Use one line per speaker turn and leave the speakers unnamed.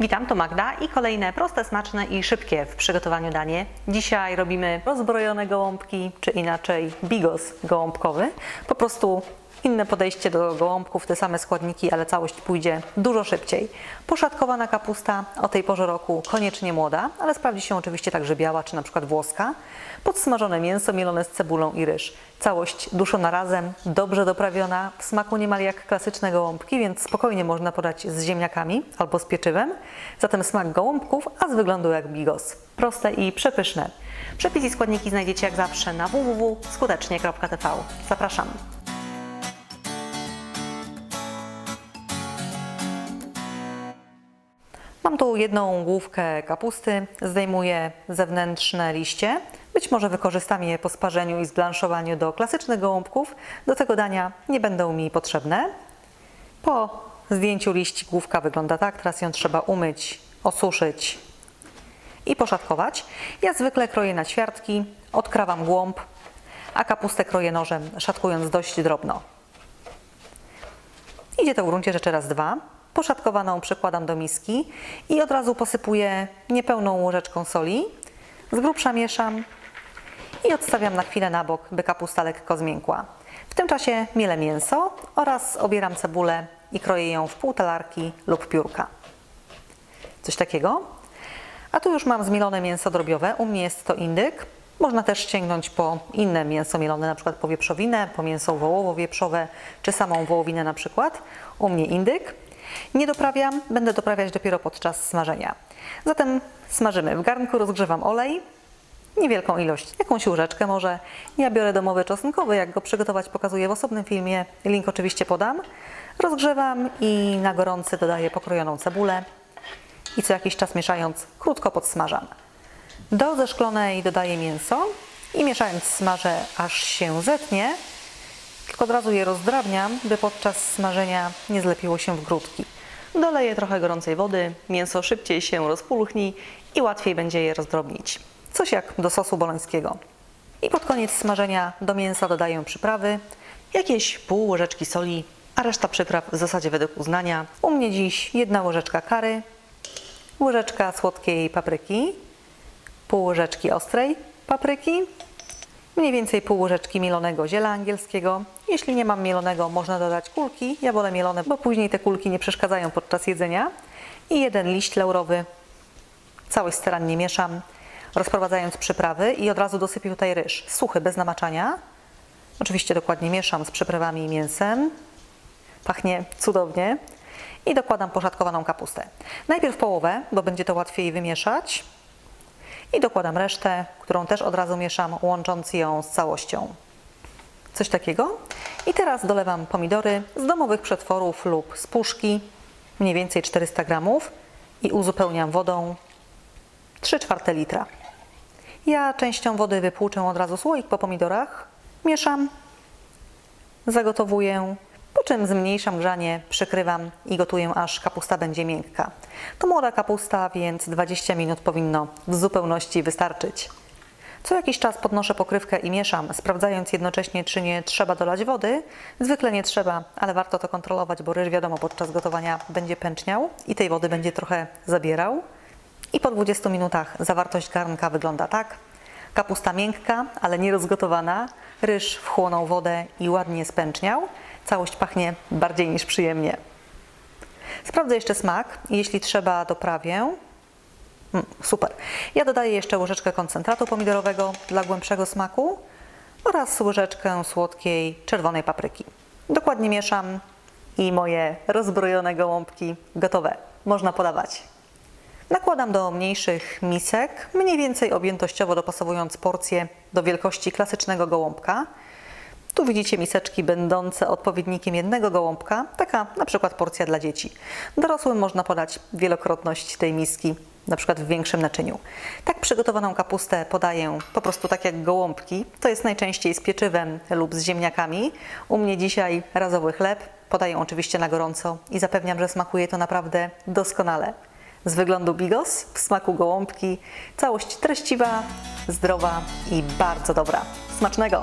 Witam, to Magda i kolejne proste, smaczne i szybkie w przygotowaniu danie. Dzisiaj robimy rozbrojone gołąbki, czy inaczej bigos gołąbkowy. Po prostu inne podejście do gołąbków, te same składniki, ale całość pójdzie dużo szybciej. Poszatkowana kapusta o tej porze roku koniecznie młoda, ale sprawdzi się oczywiście także biała, czy na przykład włoska. Podsmażone mięso mielone z cebulą i ryż. Całość duszona razem, dobrze doprawiona, w smaku niemal jak klasyczne gołąbki, więc spokojnie można podać z ziemniakami albo z pieczywem. Zatem smak gołąbków, a z wyglądu jak bigos. Proste i przepyszne. Przepis i składniki znajdziecie jak zawsze na www.skutecznie.tv. Zapraszam. Tu jedną główkę kapusty, zdejmuję zewnętrzne liście. Być może wykorzystam je po sparzeniu i zblanszowaniu do klasycznych gołąbków. Do tego dania nie będą mi potrzebne. Po zdjęciu liści główka wygląda tak, teraz ją trzeba umyć, osuszyć i poszatkować. Ja zwykle kroję na ćwiartki, odkrawam głąb, a kapustę kroję nożem, szatkując dość drobno. Idzie to w gruncie rzeczy raz dwa. Poszatkowaną przykładam do miski i od razu posypuję niepełną łyżeczką soli. Z grubsza mieszam i odstawiam na chwilę na bok, by kapusta lekko zmiękła. W tym czasie mielę mięso oraz obieram cebulę i kroję ją w pół talarki lub piórka. Coś takiego. A tu już mam zmielone mięso drobiowe. U mnie jest to indyk. Można też sięgnąć po inne mięso mielone, na przykład po wieprzowinę, po mięso wołowo-wieprzowe, czy samą wołowinę na przykład. U mnie indyk. Nie doprawiam, będę doprawiać dopiero podczas smażenia. Zatem smażymy. W garnku rozgrzewam olej, niewielką ilość, jakąś łyżeczkę może. Ja biorę domowy czosnkowy, jak go przygotować pokazuję w osobnym filmie, link oczywiście podam. Rozgrzewam i na gorący dodaję pokrojoną cebulę i co jakiś czas mieszając krótko podsmażam. Do zeszklonej dodaję mięso i mieszając smażę aż się zetnie, od razu je rozdrabniam, by podczas smażenia nie zlepiło się w grudki. Doleję trochę gorącej wody, mięso szybciej się rozpulchni i łatwiej będzie je rozdrobnić. Coś jak do sosu bolońskiego. I pod koniec smażenia do mięsa dodaję przyprawy, jakieś pół łyżeczki soli, a reszta przypraw w zasadzie według uznania. U mnie dziś jedna łyżeczka kary, łyżeczka słodkiej papryki, pół łyżeczki ostrej papryki, mniej więcej pół łyżeczki mielonego ziela angielskiego. Jeśli nie mam mielonego, można dodać kulki. Ja wolę mielone, bo później te kulki nie przeszkadzają podczas jedzenia. I jeden liść laurowy. Całość starannie mieszam, rozprowadzając przyprawy i od razu dosypię tutaj ryż. Suchy, bez namaczania. Oczywiście dokładnie mieszam z przyprawami i mięsem. Pachnie cudownie. I dokładam poszatkowaną kapustę. Najpierw połowę, bo będzie to łatwiej wymieszać. I dokładam resztę, którą też od razu mieszam, łącząc ją z całością. Coś takiego. I teraz dolewam pomidory z domowych przetworów lub z puszki, mniej więcej 400 gramów i uzupełniam wodą 3 czwarte litra. Ja częścią wody wypłuczę od razu słoik po pomidorach, mieszam, zagotowuję, po czym zmniejszam grzanie, przykrywam i gotuję, aż kapusta będzie miękka. To młoda kapusta, więc 20 minut powinno w zupełności wystarczyć. Co jakiś czas podnoszę pokrywkę i mieszam, sprawdzając jednocześnie, czy nie trzeba dolać wody. Zwykle nie trzeba, ale warto to kontrolować, bo ryż wiadomo podczas gotowania będzie pęczniał i tej wody będzie trochę zabierał. I po 20 minutach zawartość garnka wygląda tak. Kapusta miękka, ale nie rozgotowana. Ryż wchłonął wodę i ładnie spęczniał. Całość pachnie bardziej niż przyjemnie. Sprawdzę jeszcze smak. Jeśli trzeba, doprawię. Mm, super. Ja dodaję jeszcze łyżeczkę koncentratu pomidorowego dla głębszego smaku oraz łyżeczkę słodkiej czerwonej papryki. Dokładnie mieszam i moje rozbrojone gołąbki gotowe. Można podawać. Nakładam do mniejszych misek, mniej więcej objętościowo dopasowując porcję do wielkości klasycznego gołąbka. Tu widzicie miseczki będące odpowiednikiem jednego gołąbka, taka na przykład porcja dla dzieci. Dorosłym można podać wielokrotność tej miski, na przykład w większym naczyniu. Tak przygotowaną kapustę podaję po prostu tak jak gołąbki. To jest najczęściej z pieczywem lub z ziemniakami. U mnie dzisiaj razowy chleb. Podaję oczywiście na gorąco i zapewniam, że smakuje to naprawdę doskonale. Z wyglądu bigos, w smaku gołąbki, całość treściwa, zdrowa i bardzo dobra. Smacznego!